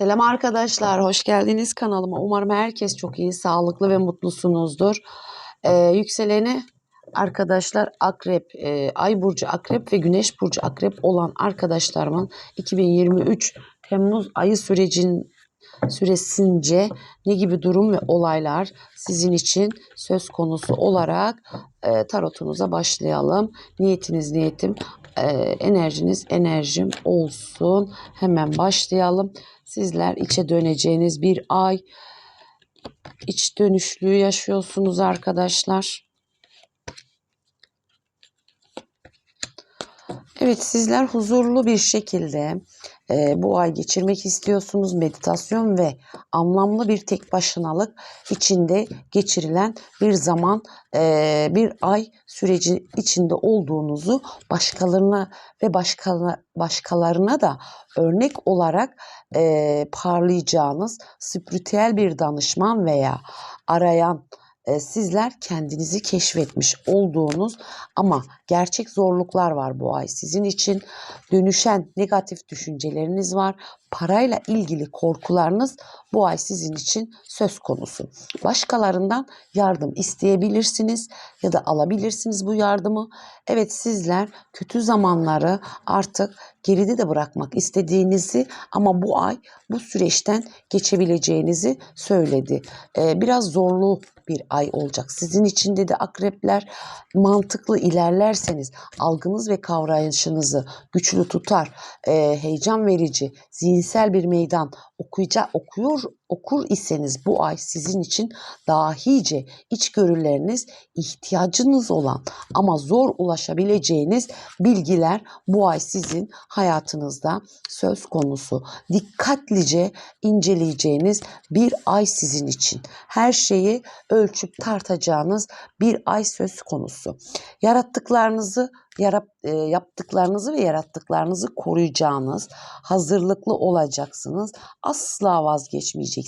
Selam arkadaşlar, hoş geldiniz kanalıma. Umarım herkes çok iyi, sağlıklı ve mutlusunuzdur. Ee, yükseleni arkadaşlar Akrep, e, Ay burcu Akrep ve Güneş burcu Akrep olan arkadaşlarımın 2023 Temmuz ayı sürecin süresince ne gibi durum ve olaylar sizin için söz konusu olarak e, tarotunuza başlayalım. Niyetiniz niyetim, e, enerjiniz enerjim olsun. Hemen başlayalım. Sizler içe döneceğiniz bir ay, iç dönüşlüğü yaşıyorsunuz arkadaşlar. Evet sizler huzurlu bir şekilde e, bu ay geçirmek istiyorsunuz. Meditasyon ve anlamlı bir tek başınalık içinde geçirilen bir zaman, e, bir ay süreci içinde olduğunuzu başkalarına ve başkalarına, başkalarına da örnek olarak e, parlayacağınız spiritüel bir danışman veya arayan e, sizler kendinizi keşfetmiş olduğunuz ama gerçek zorluklar var bu ay sizin için. Dönüşen negatif düşünceleriniz var. Parayla ilgili korkularınız bu ay sizin için söz konusu. Başkalarından yardım isteyebilirsiniz ya da alabilirsiniz bu yardımı. Evet sizler kötü zamanları artık geride de bırakmak istediğinizi ama bu ay bu süreçten geçebileceğinizi söyledi. Ee, biraz zorlu bir ay olacak. Sizin için dedi akrepler mantıklı ilerlerseniz algınız ve kavrayışınızı güçlü tutar, e, heyecan verici, zihinsel bir meydan okuyacak okuyor okur iseniz bu ay sizin için dahice içgörüleriniz ihtiyacınız olan ama zor ulaşabileceğiniz bilgiler bu ay sizin hayatınızda söz konusu. Dikkatlice inceleyeceğiniz bir ay sizin için. Her şeyi ölçüp tartacağınız bir ay söz konusu. Yarattıklarınızı yarap, e, yaptıklarınızı ve yarattıklarınızı koruyacağınız, hazırlıklı olacaksınız. Asla vazgeçmeyeceksiniz.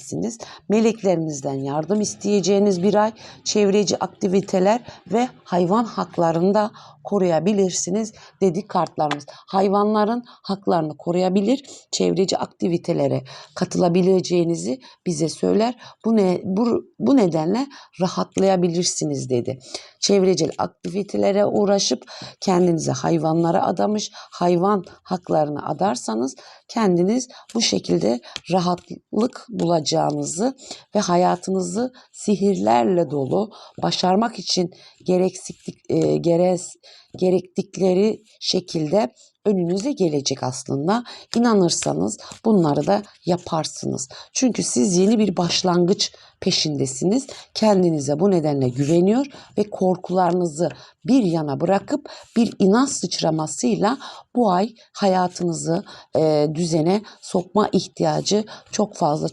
Meleklerinizden yardım isteyeceğiniz bir ay, çevreci aktiviteler ve hayvan haklarında koruyabilirsiniz dedi kartlarımız. Hayvanların haklarını koruyabilir, çevreci aktivitelere katılabileceğinizi bize söyler. Bu ne bu, bu nedenle rahatlayabilirsiniz dedi. Çevrecil aktivitelere uğraşıp kendinizi hayvanlara adamış, hayvan haklarını adarsanız kendiniz bu şekilde rahatlık bulacağınızı ve hayatınızı sihirlerle dolu başarmak için gereksiklik e, geres, gerektikleri şekilde önünüze gelecek aslında. İnanırsanız bunları da yaparsınız. Çünkü siz yeni bir başlangıç peşindesiniz. Kendinize bu nedenle güveniyor ve korkularınızı bir yana bırakıp bir inanç sıçramasıyla bu ay hayatınızı e, düzene sokma ihtiyacı çok fazla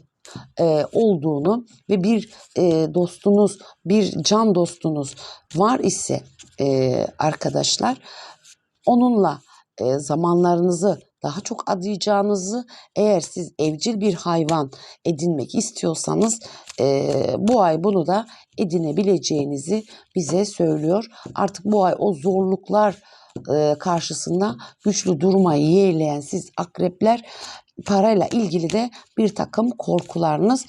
e, olduğunu ve bir e, dostunuz, bir can dostunuz var ise e, arkadaşlar onunla e, zamanlarınızı daha çok adayacağınızı eğer siz evcil bir hayvan edinmek istiyorsanız e, bu ay bunu da edinebileceğinizi bize söylüyor. Artık bu ay o zorluklar e, karşısında güçlü durmayı yeğleyen siz akrepler parayla ilgili de bir takım korkularınız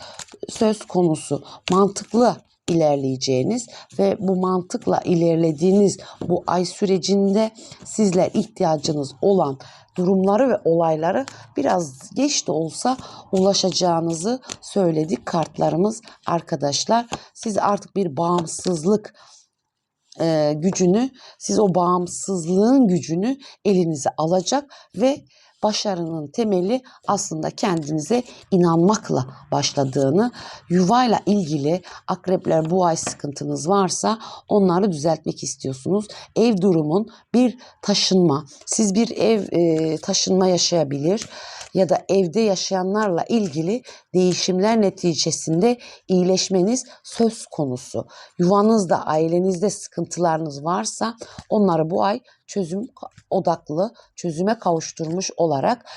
söz konusu. Mantıklı ilerleyeceğiniz ve bu mantıkla ilerlediğiniz bu ay sürecinde sizler ihtiyacınız olan durumları ve olayları biraz geç de olsa ulaşacağınızı söyledik kartlarımız arkadaşlar. Siz artık bir bağımsızlık e, gücünü, siz o bağımsızlığın gücünü elinize alacak ve başarının temeli aslında kendinize inanmakla başladığını, yuvayla ilgili akrepler bu ay sıkıntınız varsa onları düzeltmek istiyorsunuz. Ev durumun bir taşınma, siz bir ev e, taşınma yaşayabilir ya da evde yaşayanlarla ilgili değişimler neticesinde iyileşmeniz söz konusu. Yuvanızda, ailenizde sıkıntılarınız varsa onları bu ay çözüm odaklı, çözüme kavuşturmuş olarak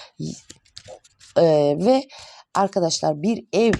e, ve arkadaşlar bir ev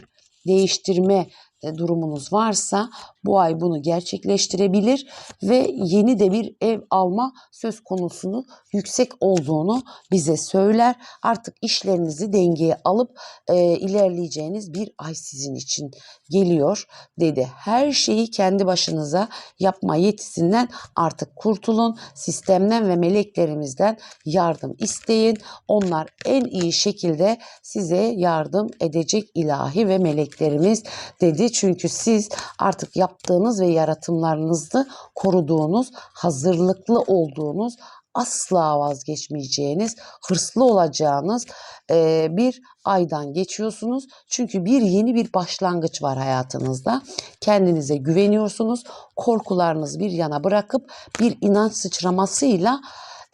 değiştirme e, durumunuz varsa bu ay bunu gerçekleştirebilir ve yeni de bir ev alma söz konusunu yüksek olduğunu bize söyler. Artık işlerinizi dengeye alıp e, ilerleyeceğiniz bir ay sizin için geliyor dedi. Her şeyi kendi başınıza yapma yetisinden artık kurtulun. Sistemden ve meleklerimizden yardım isteyin. Onlar en iyi şekilde size yardım edecek ilahi ve meleklerimiz dedi. Çünkü siz artık yaptığınız ve yaratımlarınızı koruduğunuz, hazırlıklı olduğunuz asla vazgeçmeyeceğiniz, hırslı olacağınız e, bir aydan geçiyorsunuz. Çünkü bir yeni bir başlangıç var hayatınızda. Kendinize güveniyorsunuz. Korkularınızı bir yana bırakıp bir inanç sıçramasıyla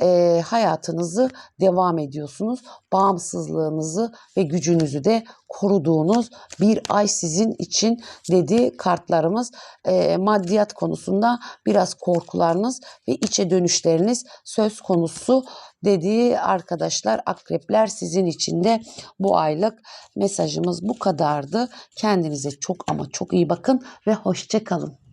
e, hayatınızı devam ediyorsunuz. Bağımsızlığınızı ve gücünüzü de koruduğunuz bir ay sizin için dedi kartlarımız. E, maddiyat konusunda biraz korkularınız ve içe dönüşleriniz söz konusu dedi arkadaşlar. Akrepler sizin için de bu aylık mesajımız bu kadardı. Kendinize çok ama çok iyi bakın ve hoşça kalın.